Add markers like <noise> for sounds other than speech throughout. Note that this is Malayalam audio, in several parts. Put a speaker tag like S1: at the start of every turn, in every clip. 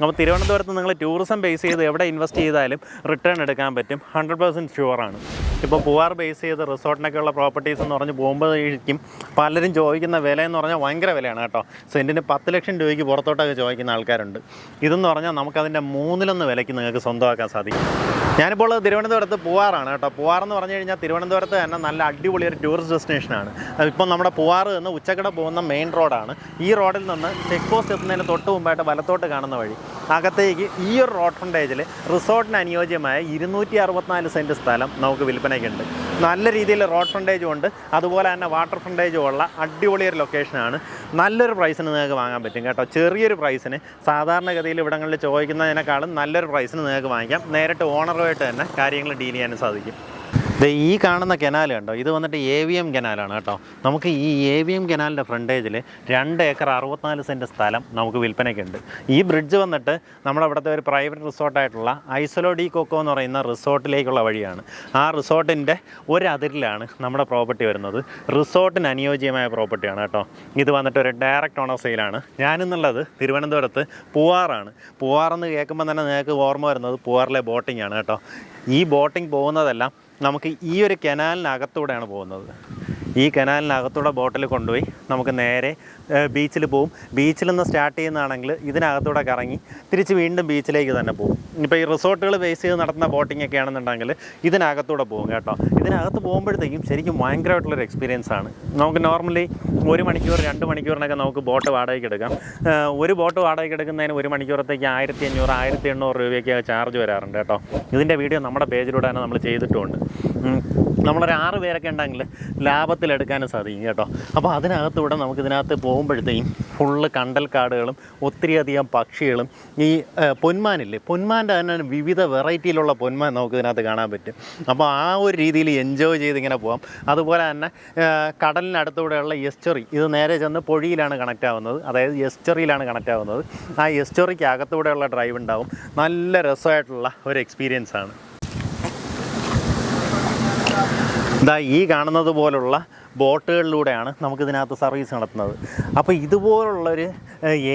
S1: അപ്പോൾ തിരുവനന്തപുരത്ത് നിങ്ങൾ ടൂറിസം ബേസ് ചെയ്ത് എവിടെ ഇൻവെസ്റ്റ് ചെയ്താലും റിട്ടേൺ എടുക്കാൻ പറ്റും. ഹൺഡ്രഡ് പെർസെന്റ് ഷുവറാണ് ഇപ്പോൾ പൂവാർ ബേസ് ചെയ്ത് റിസോർട്ടിനൊക്കെയുള്ള പ്രോപ്പർട്ടീസ് എന്ന് പറഞ്ഞ് പോകുമ്പോഴേക്കും പലരും ചോദിക്കുന്ന വില എന്ന് പറഞ്ഞാൽ ഭയങ്കര വിലയാണ് കേട്ടോ. സെന്റിന് പത്ത് ലക്ഷം രൂപയ്ക്ക് പുറത്തോട്ടൊക്കെ ചോദിക്കുന്ന ആൾക്കാരുണ്ട്. ഇതെന്ന് പറഞ്ഞാൽ നമുക്കതിന്റെ മൂന്നിലൊന്ന് വിലയ്ക്ക് നിങ്ങൾക്ക് സ്വന്തമാക്കാൻ സാധിക്കും. ഞാനിപ്പോൾ തിരുവനന്തപുരത്ത് പൂവാറാണ് കേട്ടോ. പൂവാർ എന്ന് പറഞ്ഞു കഴിഞ്ഞാൽ തിരുവനന്തപുരത്ത് തന്നെ നല്ല അടിപൊളി ഒരു ടൂറിസ്റ്റ് ഡെസ്റ്റിനേഷനാണ് ഇപ്പോൾ നമ്മുടെ പൂവാറ് നിന്ന് ഉച്ചക്കട പോകുന്ന മെയിൻ റോഡാണ്. ഈ റോഡിൽ നിന്ന് ചെക്ക് പോസ്റ്റ് എത്തുന്നതിന് തൊട്ട് മുമ്പായിട്ട് വലത്തോട്ട് കാണുന്ന വഴി അകത്തേക്ക് ഈ ഒരു റോഡ് ഫ്രണ്ടേജിൽ റിസോർട്ടിന് അനുയോജ്യമായ ഇരുന്നൂറ്റി അറുപത്തിനാല് സെന്റ് സ്ഥലം നമുക്ക് വിൽപ്പനയ്ക്കുണ്ട് നല്ല രീതിയിൽ റോഡ് ഫ്രണ്ടേജും ഉണ്ട്. അതുപോലെ തന്നെ വാട്ടർ ഫ്രണ്ടേജും ഉള്ള അടിപൊളി ഒരു ലൊക്കേഷനാണ്. നല്ലൊരു പ്രൈസിന് നിങ്ങൾക്ക് വാങ്ങാൻ പറ്റും കേട്ടോ. ചെറിയൊരു പ്രൈസിന്. സാധാരണഗതിയിൽ ഇവിടങ്ങളിൽ ചോദിക്കുന്നതിനേക്കാളും നല്ലൊരു പ്രൈസിന് നിങ്ങൾക്ക് വാങ്ങിക്കാം. നേരിട്ട് ഓണറുമായിട്ട് തന്നെ കാര്യങ്ങൾ ഡീൽ ചെയ്യാനും സാധിക്കും. ഈ കാണുന്ന കനാൽ കണ്ടോ? ഇത് വന്നിട്ട് എ വി എം കനാലാണ് കേട്ടോ. നമുക്ക് ഈ എ വി എം കനാലിന്റെ ഫ്രണ്ടേജിൽ രണ്ട് ഏക്കർ അറുപത്തിനാല് സെന്റ് സ്ഥലം നമുക്ക് വിൽപ്പനയ്ക്കുണ്ട് ഈ ബ്രിഡ്ജ് വന്നിട്ട് നമ്മുടെ ഇവിടുത്തെ ഒരു പ്രൈവറ്റ് റിസോർട്ടായിട്ടുള്ള ഐസൊലോ ഡി കൊക്കോ എന്ന് പറയുന്ന റിസോർട്ടിലേക്കുള്ള വഴിയാണ്. ആ റിസോർട്ടിന്റെ ഒരതിരിലാണ് നമ്മുടെ പ്രോപ്പർട്ടി വരുന്നത്. റിസോർട്ടിന് അനുയോജ്യമായ പ്രോപ്പർട്ടിയാണ് കേട്ടോ. ഇത് വന്നിട്ട് ഒരു ഡയറക്റ്റ് ഓണർ സെയിലാണ് ഞാനിന്നുള്ളത് തിരുവനന്തപുരത്ത് പൂവാറാണ്. പൂവാറെന്ന് കേൾക്കുമ്പോൾ തന്നെ നിങ്ങൾക്ക് ഓർമ്മ വരുന്നത് പൂവാറിലെ ബോട്ടിംഗ് ആണ് കേട്ടോ. ഈ ബോട്ടിംഗ് പോകുന്നതെല്ലാം നമുക്ക് ഈ ഒരു കനാലിനകത്തൂടെയാണ് പോകുന്നത്. ഈ കനാലിനകത്തൂടെ ബോട്ടിൽ കൊണ്ടുപോയി നമുക്ക് നേരെ ബീച്ചിൽ പോവും. ബീച്ചിൽ നിന്ന് സ്റ്റാർട്ട് ചെയ്യുന്നതാണെങ്കിൽ ഇതിനകത്തൂടെ കറങ്ങി തിരിച്ച് വീണ്ടും ബീച്ചിലേക്ക് തന്നെ പോകും ഇപ്പോൾ ഈ റിസോർട്ടുകൾ ബേസ് ചെയ്ത് നടത്തുന്ന ബോട്ടിംഗ് ഒക്കെ ആണെന്നുണ്ടെങ്കിൽ ഇതിനകത്തൂടെ പോകും കേട്ടോ. ഇതിനകത്ത് പോകുമ്പോഴത്തേക്കും ശരിക്കും ഭയങ്കരമായിട്ടുള്ളൊരു എക്സ്പീരിയൻസ് ആണ്. നമുക്ക് നോർമലി ഒരു മണിക്കൂർ രണ്ട് മണിക്കൂറിനൊക്കെ നമുക്ക് ബോട്ട് വാടകയ്ക്ക് എടുക്കാം. ഒരു ബോട്ട് വാടകയ്ക്ക് എടുക്കുന്നതിന് ഒരു മണിക്കൂറത്തേക്ക് ആയിരത്തി അഞ്ഞൂറ് ആയിരത്തി എണ്ണൂറ് രൂപയ്ക്ക് ചാർജ് വരാറുണ്ട് കേട്ടോ. ഇതിന്റെ വീഡിയോ നമ്മുടെ പേജിലൂടെ തന്നെ നമ്മൾ ചെയ്തിട്ടുമുണ്ട്. നമ്മളൊരു ആറ് പേരൊക്കെ ഉണ്ടെങ്കിൽ ലാഭത്തിലെടുക്കാനും സാധിക്കും കേട്ടോ. അപ്പോൾ അതിനകത്തൂടെ നമുക്കിതിനകത്ത് പോകുമ്പോഴത്തേക്കും ഫുള്ള് കണ്ടൽക്കാടുകളും ഒത്തിരിയധികം പക്ഷികളും ഈ പൊന്മാനില്ലേ? പൊന്മാന്റെ തന്നെ വിവിധ വെറൈറ്റിയിലുള്ള പൊന്മാൻ നമുക്ക് ഇതിനകത്ത് കാണാൻ പറ്റും. അപ്പോൾ ആ ഒരു രീതിയിൽ എൻജോയ് ചെയ്ത് ഇങ്ങനെ പോകാം അതുപോലെ തന്നെ കടലിനടുത്തൂടെയുള്ള എസ്റ്ററി ഇത് നേരെ ചെന്ന് പൊഴിയിലാണ് കണക്റ്റ് ആവുന്നത്. അതായത് എസ്റ്ററിയിലാണ് കണക്റ്റ് ആവുന്നത്. ആ എസ്റ്ററിക്ക് അകത്തൂടെയുള്ള ഡ്രൈവ് ഉണ്ടാവും. നല്ല രസമായിട്ടുള്ള ഒരു എക്സ്പീരിയൻസ് ആണ്. ഇതാ ഈ കാണുന്നത് പോലുള്ള ബോട്ടുകളിലൂടെയാണ് നമുക്കിതിനകത്ത് സർവീസ് നടത്തുന്നത്. അപ്പോൾ ഇതുപോലുള്ളൊരു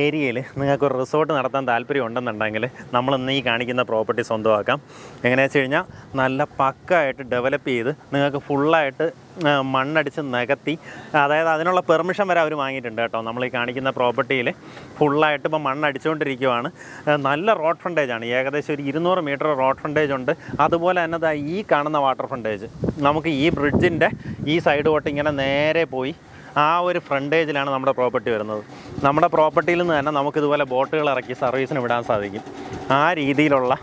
S1: ഏരിയയിൽ നിങ്ങൾക്ക് ഒരു റിസോർട്ട് നടത്താൻ താല്പര്യം ഉണ്ടെന്നുണ്ടെങ്കിൽ നമ്മളിന്ന് ഈ കാണിക്കുന്ന പ്രോപ്പർട്ടി സ്വന്തമാക്കാം. എങ്ങനെയാണെന്ന് വെച്ച് കഴിഞ്ഞാൽ നല്ല പക്കായിട്ട് ഡെവലപ്പ് ചെയ്ത് നിങ്ങൾക്ക് ഫുള്ളായിട്ട് മണ്ണടിച്ച് നികത്തി. അതായത് അതിനുള്ള പെർമിഷൻ വരെ അവർ വാങ്ങിയിട്ടുണ്ട് കേട്ടോ. നമ്മൾ ഈ കാണിക്കുന്ന പ്രോപ്പർട്ടിയിൽ ഫുള്ളായിട്ട് ഇപ്പോൾ മണ്ണടിച്ചുകൊണ്ടിരിക്കുവാണ് നല്ല റോഡ് ഫ്രണ്ടേജ് ആണ്. ഏകദേശം ഒരു ഇരുന്നൂറ് മീറ്റർ റോഡ് ഫ്രണ്ടേജ് ഉണ്ട്. അതുപോലെ തന്നെ ഈ കാണുന്ന വാട്ടർ ഫ്രണ്ടേജ് നമുക്ക് ഈ ബ്രിഡ്ജിന്റെ ഈ സൈഡ് തൊട്ട് ഇങ്ങനെ നേരെ പോയി ആ ഒരു ഫ്രണ്ടേജിലാണ് നമ്മുടെ പ്രോപ്പർട്ടി വരുന്നത്. നമ്മുടെ പ്രോപ്പർട്ടിയിൽ നിന്ന് തന്നെ നമുക്കിതുപോലെ ബോട്ടുകൾ ഇറക്കി സർവീസിന് വിടാൻ സാധിക്കും. ആ രീതിയിലുള്ള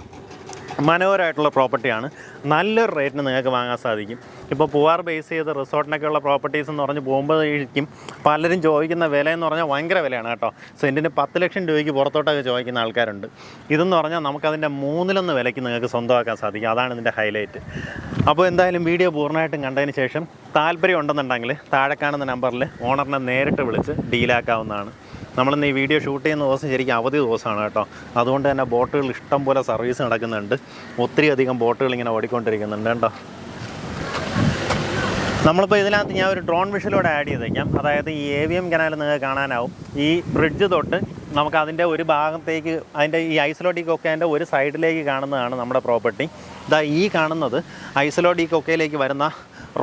S1: മനോഹരമായിട്ടുള്ള പ്രോപ്പർട്ടിയാണ് നല്ലൊരു റേറ്റിന് നിങ്ങൾക്ക് വാങ്ങാൻ സാധിക്കും. ഇപ്പോൾ പൂവാർ ബേസ് ചെയ്ത് റിസോർട്ടിനൊക്കെയുള്ള പ്രോപ്പർട്ടീസ് എന്ന് പറഞ്ഞ് പോകുമ്പോഴേക്കും പലരും ചോദിക്കുന്ന വില എന്ന് പറഞ്ഞാൽ ഭയങ്കര വിലയാണ് കേട്ടോ. സെന്റിന് പത്ത് ലക്ഷം രൂപയ്ക്ക് പുറത്തോട്ടൊക്കെ ചോദിക്കുന്ന ആൾക്കാരുണ്ട്. ഇതെന്ന് പറഞ്ഞാൽ നമുക്കതിന്റെ മൂന്നിലൊന്ന് വിലയ്ക്ക് നിങ്ങൾക്ക് സ്വന്തമാക്കാൻ സാധിക്കും. അതാണ് ഇതിന്റെ ഹൈലൈറ്റ് അപ്പോൾ എന്തായാലും വീഡിയോ പൂർണമായിട്ടും കണ്ടതിന് ശേഷം താല്പര്യം ഉണ്ടെന്നുണ്ടെങ്കിൽ താഴെ കാണുന്ന നമ്പറിൽ ഓണറിനെ നേരിട്ട് വിളിച്ച് ഡീലാക്കാവുന്നതാണ് നമ്മളിന്ന് ഈ വീഡിയോ ഷൂട്ട് ചെയ്യുന്ന ദിവസം ശരിക്കും അവധി ദിവസമാണ് കേട്ടോ. അതുകൊണ്ട് തന്നെ ബോട്ടുകൾ ഇഷ്ടം പോലെ സർവീസ് നടക്കുന്നുണ്ട്. ഒത്തിരി അധികം ബോട്ടുകൾ ഇങ്ങനെ ഓടിക്കൊണ്ടിരിക്കുന്നുണ്ട് കേട്ടോ. നമ്മളിപ്പോൾ ഇതിനകത്ത് ഞാൻ ഒരു ഡ്രോൺ വിഷയിലൂടെ ആഡ് ചെയ്തേക്കാം. അതായത് ഈ എ വി എം കനാൽ നിങ്ങൾക്ക് കാണാനാവും. ഈ ബ്രിഡ്ജ് തൊട്ട് നമുക്ക് അതിന്റെ ഒരു ഭാഗത്തേക്ക് അതിന്റെ ഈ ഐസലോഡി കൊക്കേന്റെ ഒരു സൈഡിലേക്ക് കാണുന്നതാണ് നമ്മുടെ പ്രോപ്പർട്ടി ഇതാ ഈ കാണുന്നത് ഐസലോഡി കൊക്കയിലേക്ക് വരുന്ന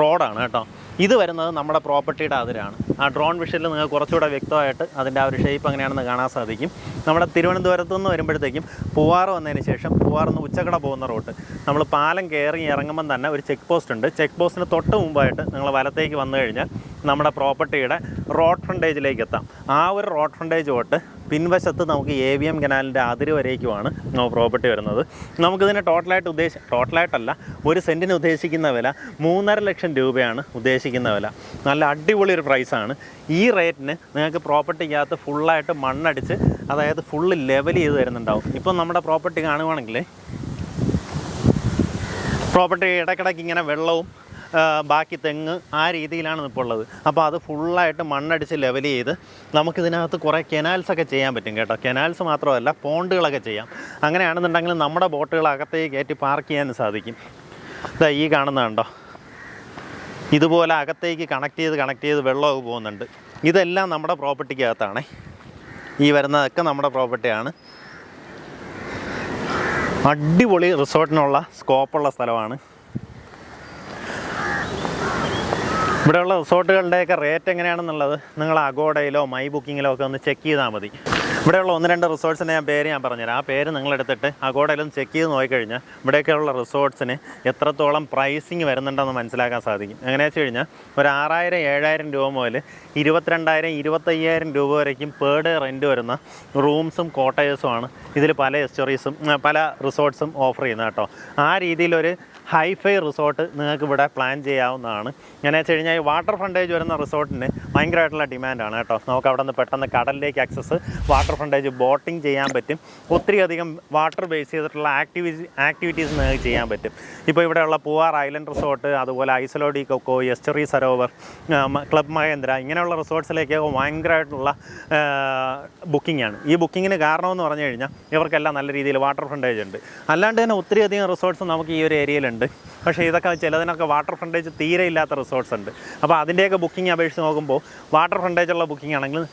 S1: റോഡാണ് കേട്ടോ. ഇത് വരുന്നത് നമ്മുടെ പ്രോപ്പർട്ടിയുടെ അതിരാണ്. ആ ഡ്രോൺ വിഷയിൽ നിങ്ങൾക്ക് കുറച്ചുകൂടെ വ്യക്തമായിട്ട് അതിന്റെ ആ ഒരു ഷേപ്പ് അങ്ങനെയാണെന്ന് കാണാൻ സാധിക്കും. നമ്മുടെ തിരുവനന്തപുരത്ത് നിന്ന് വരുമ്പോഴത്തേക്കും പൂവാറ് വന്നതിന് ശേഷം പൂവാറ് നിന്ന് ഉച്ചക്കട പോകുന്ന റോട്ട്. നമ്മൾ പാലം കയറി ഇറങ്ങുമ്പം തന്നെ ഒരു ചെക്ക് പോസ്റ്റ് ഉണ്ട്. ചെക്ക് പോസ്റ്റിന് തൊട്ട് മുമ്പായിട്ട് നിങ്ങൾ വലത്തേക്ക് വന്നു കഴിഞ്ഞാൽ നമ്മുടെ പ്രോപ്പർട്ടിയുടെ റോഡ് ഫ്രണ്ടേജിലേക്ക് എത്താം. ആ ഒരു റോഡ് ഫ്രണ്ടേജ് തൊട്ട് പിൻവശത്ത് നമുക്ക് എ വി എം കനാലിന്റെ അതിര് വരേക്കുമാണ് പ്രോപ്പർട്ടി വരുന്നത്. നമുക്കിതിനെ ടോട്ടലായിട്ട് ഉദ്ദേശ ടോട്ടലായിട്ടല്ല ഒരു സെന്റിന് ഉദ്ദേശിക്കുന്ന വില മൂന്നര ലക്ഷം രൂപയാണ് ഉദ്ദേശിക്കുന്ന വില. നല്ല അടിപൊളി ഒരു പ്രൈസാണ് ഈ റേറ്റിന് നിങ്ങൾക്ക് പ്രോപ്പർട്ടിക്കകത്ത് ഫുള്ളായിട്ട് മണ്ണടിച്ച് അതായത് ഫുള്ള് ലെവൽ ചെയ്ത് തരുന്നുണ്ടാവും. ഇപ്പം നമ്മുടെ പ്രോപ്പർട്ടി കാണുവാണെങ്കിൽ പ്രോപ്പർട്ടി ഇടയ്ക്കിടയ്ക്ക് ഇങ്ങനെ വെള്ളവും ബാക്കി തെങ്ങ് ആ രീതിയിലാണ് ഇപ്പോൾ ഉള്ളത്. അപ്പോൾ അത് ഫുള്ളായിട്ട് മണ്ണടിച്ച് ലെവൽ ചെയ്ത് നമുക്കിതിനകത്ത് കുറേ കെനാൽസൊക്കെ ചെയ്യാൻ പറ്റും കേട്ടോ. കെനാൽസ് മാത്രമല്ല പോണ്ടുകളൊക്കെ ചെയ്യാം. അങ്ങനെയാണെന്നുണ്ടെങ്കിൽ നമ്മുടെ ബോട്ടുകൾ അകത്തേക്ക് കയറ്റി പാർക്ക് ചെയ്യാൻ സാധിക്കും. ഇതാ ഈ കാണുന്നതുണ്ടോ ഇതുപോലെ അകത്തേക്ക് കണക്ട് ചെയ്ത് കണക്ട് ചെയ്ത് വെള്ളമൊക്കെ പോകുന്നുണ്ട്. ഇതെല്ലാം നമ്മുടെ പ്രോപ്പർട്ടിക്കകത്താണ് ഈ വരുന്നതൊക്കെ നമ്മുടെ പ്രോപ്പർട്ടിയാണ് അടിപൊളി റിസോർട്ടിനുള്ള സ്കോപ്പുള്ള സ്ഥലമാണ്. ഇവിടെയുള്ള റിസോർട്ടുകളുടെയൊക്കെ റേറ്റ് എങ്ങനെയാണെന്നുള്ളത് നിങ്ങൾ അഗോഡയിലോ മൈ ബുക്കിങ്ങിലോ ഒക്കെ ഒന്ന് ചെക്ക് ചെയ്താൽ മതി. ഇവിടെയുള്ള ഒന്ന് രണ്ട് റിസോർട്ട്സിന്റെ ഞാൻ പേര് ഞാൻ പറഞ്ഞുതരാം. ആ പേര് നിങ്ങളെടുത്തിട്ട് അഗോഡയിലൊന്ന് ചെക്ക് ചെയ്ത് നോക്കിക്കഴിഞ്ഞാൽ ഇവിടെയൊക്കെയുള്ള റിസോർട്ട്സിന് എത്രത്തോളം പ്രൈസിങ് വരുന്നുണ്ടെന്ന് മനസ്സിലാക്കാൻ സാധിക്കും. എങ്ങനെയാ വെച്ച് കഴിഞ്ഞാൽ ഒരു ആറായിരം ഏഴായിരം രൂപ മുതൽ ഇരുപത്തിരണ്ടായിരം ഇരുപത്തയ്യായിരം രൂപ വരയ്ക്കും പേർ ഡേ റെന്റ് വരുന്ന റൂംസും കോട്ടേഴ്സുമാണ് ഇതിൽ പല എസ്റ്റോറീസും പല റിസോർട്ട്സും ഓഫർ ചെയ്യുന്നത് കേട്ടോ. ആ രീതിയിലൊരു ഹൈഫൈ റിസോർട്ട് നിങ്ങൾക്ക് ഇവിടെ പ്ലാൻ ചെയ്യാവുന്നതാണ്. എങ്ങനെ വെച്ച് കഴിഞ്ഞാൽ ഈ വാട്ടർ ഫ്രണ്ടേജ് വരുന്ന റിസോർട്ടിന് ഭയങ്കരമായിട്ടുള്ള ഡിമാൻഡാണ് കേട്ടോ. നമുക്ക് അവിടെ നിന്ന് പെട്ടെന്ന് കടലിലേക്ക് ആക്സസ് വാട്ടർ ഫ്രണ്ടേജ് ബോട്ടിംഗ് ചെയ്യാൻ പറ്റും. ഒത്തിരി അധികം വാട്ടർ ബേസ് ചെയ്തിട്ടുള്ള ആക്ടിവിറ്റി ആക്ടിവിറ്റീസ് നിങ്ങൾക്ക് ചെയ്യാൻ പറ്റും. ഇപ്പോൾ ഇവിടെയുള്ള പൂവാർ ഐലൻഡ് റിസോർട്ട് അതുപോലെ Isola di Cocco estuary Sarovar club Mahindra ഇങ്ങനെയുള്ള റിസോർട്ട്സിലേക്കൊക്കെ ഭയങ്കരമായിട്ടുള്ള ബുക്കിംഗ് ആണ് ഈ ബുക്കിങ്ങിന് കാരണമെന്ന് പറഞ്ഞു കഴിഞ്ഞാൽ ഇവർക്കെല്ലാം നല്ല രീതിയിൽ വാട്ടർ ഫ്രണ്ടേജ് ഉണ്ട്. അല്ലാണ്ട് തന്നെ ഒത്തിരി അധികം റിസോർട്ട്സ് നമുക്ക് ഈ ഒരു ഏരിയയിലുണ്ട്. പക്ഷേ ഇതൊക്കെ ചിലതിനൊക്കെ വാട്ടർ ഫ്രണ്ടേജ് തീരെ ഇല്ലാത്ത റിസോർട്ട്സ് ഉണ്ട്. അപ്പോൾ അതിന്റെയൊക്കെ ബുക്കിംഗ് അപേക്ഷിച്ച് നോക്കുമ്പോൾ വാട്ടർ ഫ്രണ്ടേജ് ഉള്ള ബുക്കിംഗ് ആണെങ്കിൽ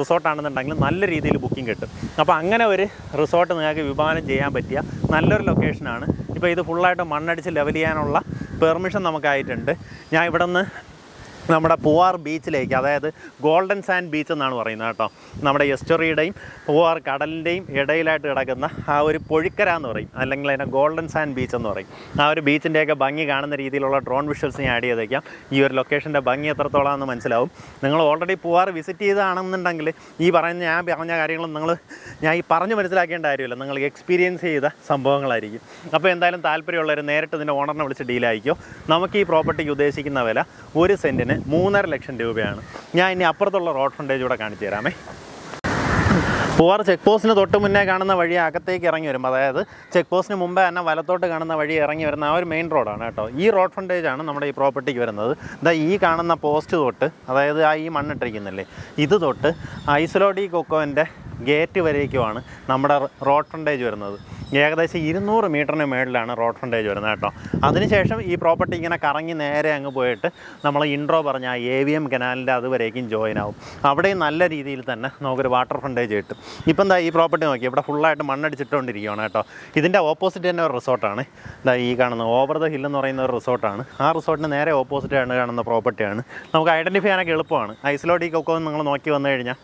S1: റിസോർട്ടാണെന്നുണ്ടെങ്കിൽ നല്ല രീതിയിൽ ബുക്കിംഗ് കിട്ടും. അപ്പോൾ അങ്ങനെ ഒരു റിസോർട്ട് നിങ്ങൾക്ക് വിഭാവനം ചെയ്യാൻ പറ്റിയ നല്ലൊരു ലൊക്കേഷനാണ് ഇപ്പോൾ ഇത് ഫുള്ളായിട്ട് മണ്ണടിച്ച് ലെവൽ ചെയ്യാനുള്ള പെർമിഷൻ നമുക്കായിട്ടുണ്ട്. ഞാൻ ഇവിടെ നിന്ന് നമ്മുടെ പൂവാർ ബീച്ചിലേക്ക് അതായത് ഗോൾഡൻ സാൻഡ് ബീച്ച് എന്നാണ് പറയുന്നത് കേട്ടോ. നമ്മുടെ എസ്റ്ററിയുടെയും പൂവാർ കടലിന്റെയും ഇടയിലായിട്ട് കിടക്കുന്ന ആ ഒരു പൊഴിക്കര എന്ന് പറയും. അല്ലെങ്കിൽ അതിനെ ഗോൾഡൻ സാൻഡ് ബീച്ച് എന്ന് പറയും. ആ ഒരു ബീച്ചിന്റെയൊക്കെ ഭംഗി കാണുന്ന രീതിയിലുള്ള ഡ്രോൺ വിഷ്വൽസ് ഞാൻ ആഡ് ചെയ്തേക്കാം. ഈ ഒരു ലൊക്കേഷന്റെ ഭംഗി എത്രത്തോളമാണെന്ന് മനസ്സിലാവും. നിങ്ങൾ ഓൾറെഡി പൂവാർ വിസിറ്റ് ചെയ്തതാണെന്നുണ്ടെങ്കിൽ ഈ പറയുന്ന ഞാൻ പറഞ്ഞ കാര്യങ്ങളും നിങ്ങൾ ഞാൻ ഈ പറഞ്ഞ് മനസ്സിലാക്കേണ്ട കാര്യമില്ല. നിങ്ങൾ എക്സ്പീരിയൻസ് ചെയ്ത സംഭവങ്ങളായിരിക്കും. അപ്പോൾ എന്തായാലും താല്പര്യമുള്ളവർ നേരിട്ട് ഇതിന്റെ ഓണറിനെ വിളിച്ച് ഡീലായിരിക്കും നമുക്ക് ഈ പ്രോപ്പർട്ടിക്ക് ഉദ്ദേശിക്കുന്ന വില ഒരു സെന്റിന് മൂന്നര ലക്ഷം രൂപയാണ്. ഞാൻ ഇനി അപ്പുറത്തുള്ള റോഡ് ഫ്രണ്ടേജ് കൂടെ കാണിച്ചു തരാമേ. പൂവാർ ചെക്ക് പോസ്റ്റിന് തൊട്ട് മുന്നേ കാണുന്ന വഴി അകത്തേക്ക് ഇറങ്ങി വരും അതായത് ചെക്ക് പോസ്റ്റിന് മുമ്പേ തന്നെ വലത്തോട്ട് കാണുന്ന വഴി ഇറങ്ങി വരുന്ന ആ ഒരു മെയിൻ റോഡാണ് കേട്ടോ. ഈ റോഡ് ഫ്രണ്ടേജ് ആണ് നമ്മുടെ ഈ പ്രോപ്പർട്ടിക്ക് വരുന്നത്. ഇതാ ഈ കാണുന്ന പോസ്റ്റ് തൊട്ട് അതായത് ആ ഈ മണ്ണിട്ടിരിക്കുന്നില്ലേ ഇത് തൊട്ട് ഐസലോഡി കൊക്കോന്റെ ഗേറ്റ് വരേക്കുമാണ് നമ്മുടെ റോഡ് ഫ്രണ്ടേജ് വരുന്നത്. ഏകദേശം ഇരുന്നൂറ് മീറ്ററിന് മുകളിലാണ് റോഡ് ഫ്രണ്ടേജ് വരുന്നത് കേട്ടോ. അതിനുശേഷം ഈ പ്രോപ്പർട്ടി ഇങ്ങനെ കറങ്ങി നേരെ അങ്ങ് പോയിട്ട് നമ്മൾ ഇൻട്രോ പറഞ്ഞ ആ എ വി എം കനാലിന്റെ അതുവരേക്കും ജോയിൻ ആവും. അവിടെയും നല്ല രീതിയിൽ തന്നെ നമുക്കൊരു വാട്ടർ ഫ്രണ്ടേജ് കിട്ടും. ഇപ്പം എന്താ ഈ പ്രോപ്പർട്ടി നോക്കി ഇവിടെ ഫുള്ളായിട്ട് മണ്ണടിച്ചിട്ടുകൊണ്ടിരിക്കുകയാണ് കേട്ടോ. ഇതിന്റെ ഓപ്പോസിറ്റ് തന്നെ ഒരു റിസോർട്ടാണ് ഇതാ ഈ കാണുന്ന ഓവർ ദ ഹിൽ എന്ന് പറയുന്ന ഒരു റിസോർട്ടാണ് ആ റിസോർട്ടിന് നേരെ ഓപ്പോസിറ്റ് ആണ് കാണുന്ന പ്രോപ്പർട്ടിയാണ് നമുക്ക് ഐഡന്റിഫൈ ചെയ്യാനൊക്കെ എളുപ്പമാണ്. ഐസലോഡി നിങ്ങൾ നോക്കി വന്നു കഴിഞ്ഞാൽ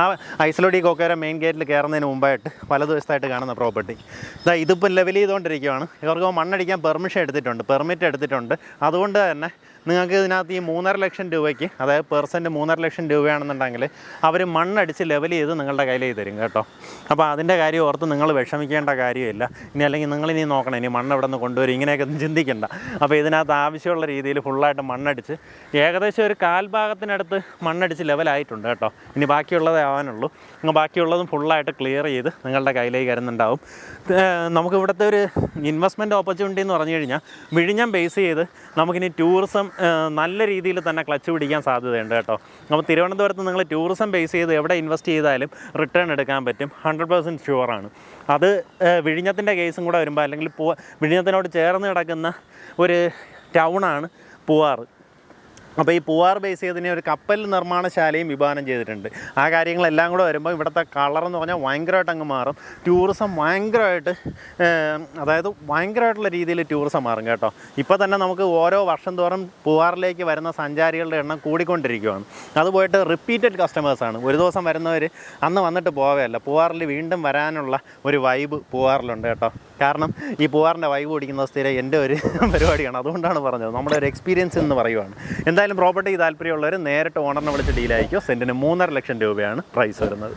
S1: ആ ഐസലോഡി കോക്കേര മെയിൻ ഗേറ്റിൽ കയറുന്നതിന് മുമ്പായിട്ട് ദിവസമായിട്ട് കാണുന്ന പ്രോപ്പർട്ടി ഇതാ ഇതിപ്പോൾ ലെവൽ ചെയ്തുകൊണ്ടിരിക്കുകയാണ് ഇവർക്ക് മണ്ണടിക്കാൻ പെർമിഷൻ എടുത്തിട്ടുണ്ട് പെർമിറ്റ് എടുത്തിട്ടുണ്ട്. അതുകൊണ്ട് തന്നെ നിങ്ങൾക്ക് ഇതിനകത്ത് ഈ മൂന്നര ലക്ഷം രൂപയ്ക്ക് അതായത് പെർസെന്റ് മൂന്നര ലക്ഷം രൂപയാണെന്നുണ്ടെങ്കിൽ അവർ മണ്ണടിച്ച് ലെവൽ ചെയ്ത് നിങ്ങളുടെ കയ്യിലേക്ക് തരും കേട്ടോ. അപ്പോൾ അതിന്റെ കാര്യം ഓർത്ത് നിങ്ങൾ വിഷമിക്കേണ്ട കാര്യമില്ല. ഇനി അല്ലെങ്കിൽ നിങ്ങൾ ഇനി നോക്കണം ഇനി മണ്ണ് എവിടെ നിന്ന് കൊണ്ടുവരും ഇങ്ങനെയൊക്കെ ചിന്തിക്കേണ്ട. അപ്പോൾ ഇതിനകത്ത് ആവശ്യമുള്ള രീതിയിൽ ഫുള്ളായിട്ട് മണ്ണടിച്ച് ഏകദേശം ഒരു കാൽഭാഗത്തിനടുത്ത് മണ്ണടിച്ച് ലെവലായിട്ടുണ്ട് കേട്ടോ. ഇനി ബാക്കിയുള്ളതേ ആവാനുള്ളൂ. ബാക്കിയുള്ളതും ഫുള്ളായിട്ട് ക്ലിയർ ചെയ്ത് നിങ്ങളുടെ കയ്യിലേക്ക് വരുന്നുണ്ടാവും. നമുക്ക് ഇവിടുത്തെ ഒരു ഇൻവെസ്റ്റ്മെന്റ് ഓപ്പർച്യൂണിറ്റി എന്ന് പറഞ്ഞു കഴിഞ്ഞാൽ വിഴിഞ്ഞം ബേസ് ചെയ്ത് നമുക്കിനി ടൂറിസം നല്ല രീതിയിൽ തന്നെ ക്ലച്ച് പിടിക്കാൻ സാധ്യതയുണ്ട് കേട്ടോ. അപ്പോൾ തിരുവനന്തപുരത്ത് നിങ്ങൾ ടൂറിസം ബേസ് ചെയ്ത് എവിടെ ഇൻവെസ്റ്റ് ചെയ്താലും റിട്ടേൺ എടുക്കാൻ പറ്റും ഹൺഡ്രഡ് പേഴ്സന്റ് ഷുവറാണ് അത് വിഴിഞ്ഞത്തിന്റെ കേസും കൂടെ വരുമ്പോൾ അല്ലെങ്കിൽ പോ വിഴിഞ്ഞത്തിനോട് ചേർന്ന് കിടക്കുന്ന ഒരു ടൗണാണ് പൂവാറ്. അപ്പോൾ ഈ പൂവാർ ബേസ് ചെയ്തതിനെ ഒരു കപ്പൽ നിർമ്മാണശാലയും വിഭാവനം ചെയ്തിട്ടുണ്ട്. ആ കാര്യങ്ങളെല്ലാം കൂടെ വരുമ്പോൾ ഇവിടുത്തെ കളർ എന്ന് പറഞ്ഞാൽ ഭയങ്കരമായിട്ട് അങ്ങ് മാറും. ടൂറിസം ഭയങ്കരമായിട്ട് അതായത് ഭയങ്കരമായിട്ടുള്ള രീതിയിൽ ടൂറിസം മാറും കേട്ടോ. ഇപ്പോൾ തന്നെ നമുക്ക് ഓരോ വർഷം തോറും പൂവാറിലേക്ക് വരുന്ന സഞ്ചാരികളുടെ എണ്ണം കൂടിക്കൊണ്ടിരിക്കുകയാണ്. അത് പോയിട്ട് റിപ്പീറ്റഡ് കസ്റ്റമേഴ്സാണ് ഒരു ദിവസം വരുന്നവർ അന്ന് വന്നിട്ട് പോവുകയല്ല പൂവാറിൽ വീണ്ടും വരാനുള്ള ഒരു വൈബ് പൂവാറിലുണ്ട് കേട്ടോ. കാരണം ഈ പൂവാറിന്റെ വൈബ് ഓടിക്കുന്ന സ്ഥിരം എന്റെ ഒരു <laughs> പരിപാടിയാണ്. അതുകൊണ്ടാണ് പറഞ്ഞത്. നമ്മുടെ ഒരു എക്സ്പീരിയൻസ് എന്ന് പറയുവാണ്. എന്തായാലും പ്രോപ്പർട്ടിക്ക് താല്പര്യമുള്ളവർ നേരിട്ട് ഓണറിനെ വിളിച്ച് ഡീലായിരിക്കും സെന്റിന് മൂന്നര ലക്ഷം രൂപയാണ് പ്രൈസ് വരുന്നത്.